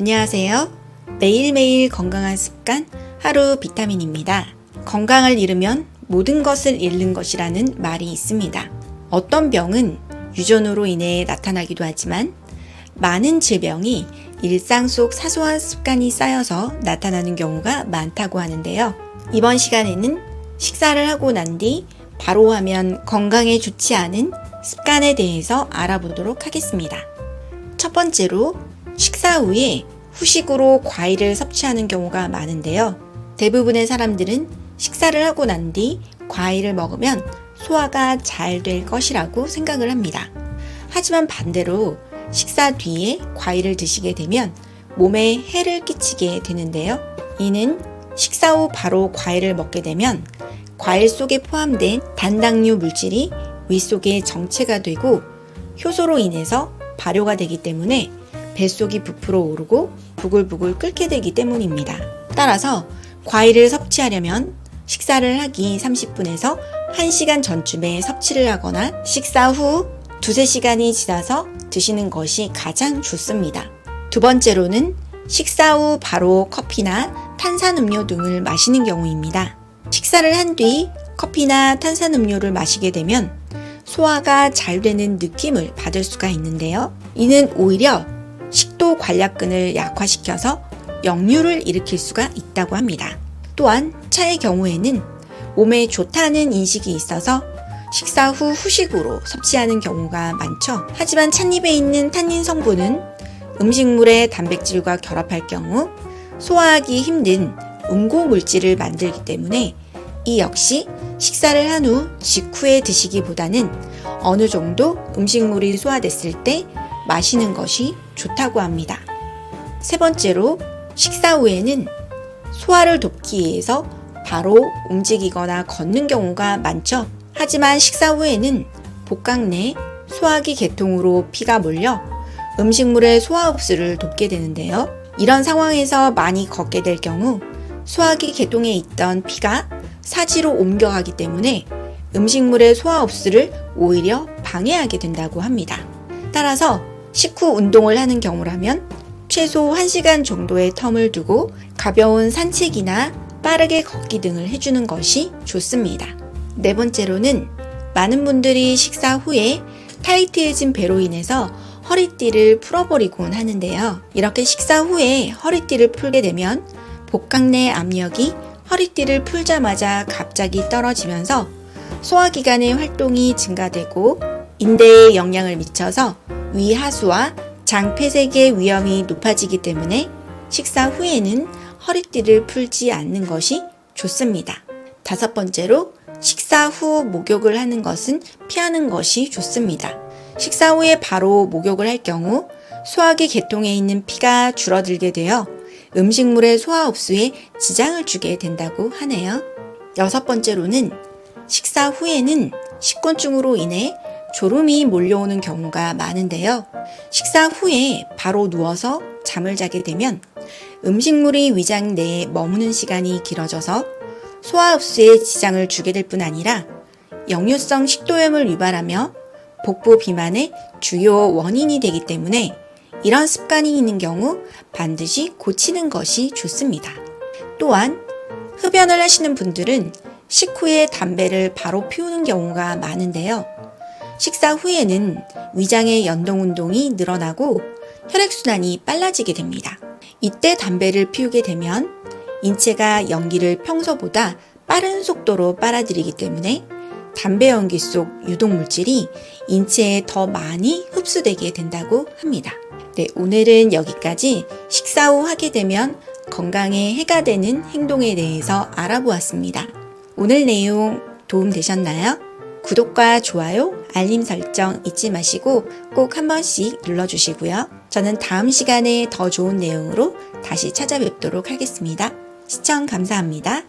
안녕하세요. 매일매일 건강한 습관 하루 비타민입니다. 건강을 잃으면 모든 것을 잃는 것이라는 말이 있습니다. 어떤 병은 유전으로 인해 나타나기도 하지만 많은 질병이 일상 속 사소한 습관이 쌓여서 나타나는 경우가 많다고 하는데요. 이번 시간에는 식사를 하고 난 뒤 바로 하면 건강에 좋지 않은 습관에 대해서 알아보도록 하겠습니다. 첫 번째로 식사 후에 후식으로 과일을 섭취하는 경우가 많은데요. 대부분의 사람들은 식사를 하고 난 뒤 과일을 먹으면 소화가 잘 될 것이라고 생각을 합니다. 하지만 반대로 식사 뒤에 과일을 드시게 되면 몸에 해를 끼치게 되는데요. 이는 식사 후 바로 과일을 먹게 되면 과일 속에 포함된 단당류 물질이 위 속에 정체가 되고 효소로 인해서 발효가 되기 때문에 뱃속이 부풀어 오르고 부글부글 끓게 되기 때문입니다. 따라서 과일을 섭취하려면 식사를 하기 30분에서 1시간 전쯤에 섭취를 하거나 식사 후 두세 시간이 지나서 드시는 것이 가장 좋습니다. 두 번째로는 식사 후 바로 커피나 탄산음료 등을 마시는 경우입니다. 식사를 한 뒤 커피나 탄산음료를 마시게 되면 소화가 잘 되는 느낌을 받을 수가 있는데요. 이는 오히려 식도 관략근을 약화시켜서 역류를 일으킬 수가 있다고 합니다. 또한 차의 경우에는 몸에 좋다는 인식이 있어서 식사 후 후식으로 섭취하는 경우가 많죠. 하지만 찻잎에 있는 탄닌 성분은 음식물의 단백질과 결합할 경우 소화하기 힘든 응고 물질을 만들기 때문에 이 역시 식사를 한 후 직후에 드시기보다는 어느 정도 음식물이 소화됐을 때 마시는 것이 좋다고 합니다. 세 번째로 식사 후에는 소화를 돕기 위해서 바로 움직이거나 걷는 경우가 많죠. 하지만 식사 후에는 복강 내 소화기 계통으로 피가 몰려 음식물의 소화 흡수를 돕게 되는데요. 이런 상황에서 많이 걷게 될 경우 소화기 계통에 있던 피가 사지로 옮겨가기 때문에 음식물의 소화 흡수를 오히려 방해하게 된다고 합니다. 따라서 식후 운동을 하는 경우라면 최소 1시간 정도의 텀을 두고 가벼운 산책이나 빠르게 걷기 등을 해주는 것이 좋습니다. 네 번째로는 많은 분들이 식사 후에 타이트해진 배로 인해서 허리띠를 풀어버리곤 하는데요. 이렇게 식사 후에 허리띠를 풀게 되면 복강 내 압력이 허리띠를 풀자마자 갑자기 떨어지면서 소화기관의 활동이 증가되고 인대에 영향을 미쳐서 위하수와 장 폐색의 위험이 높아지기 때문에 식사 후에는 허리띠를 풀지 않는 것이 좋습니다. 다섯 번째로 식사 후 목욕을 하는 것은 피하는 것이 좋습니다. 식사 후에 바로 목욕을 할 경우 소화기 계통에 있는 피가 줄어들게 되어 음식물의 소화 흡수에 지장을 주게 된다고 하네요. 여섯 번째로는 식사 후에는 식곤증으로 인해 졸음이 몰려오는 경우가 많은데요. 식사 후에 바로 누워서 잠을 자게 되면 음식물이 위장 내에 머무는 시간이 길어져서 소화 흡수에 지장을 주게 될 뿐 아니라 역류성 식도염을 유발하며 복부 비만의 주요 원인이 되기 때문에 이런 습관이 있는 경우 반드시 고치는 것이 좋습니다. 또한 흡연을 하시는 분들은 식후에 담배를 바로 피우는 경우가 많은데요. 식사 후에는 위장의 연동 운동이 늘어나고 혈액순환이 빨라지게 됩니다. 이때 담배를 피우게 되면 인체가 연기를 평소보다 빠른 속도로 빨아들이기 때문에 담배 연기 속 유독 물질이 인체에 더 많이 흡수되게 된다고 합니다. 네, 오늘은 여기까지 식사 후 하게 되면 건강에 해가 되는 행동에 대해서 알아보았습니다. 오늘 내용 도움 되셨나요? 구독과 좋아요, 알림 설정 잊지 마시고 꼭 한 번씩 눌러주시고요. 저는 다음 시간에 더 좋은 내용으로 다시 찾아뵙도록 하겠습니다. 시청 감사합니다.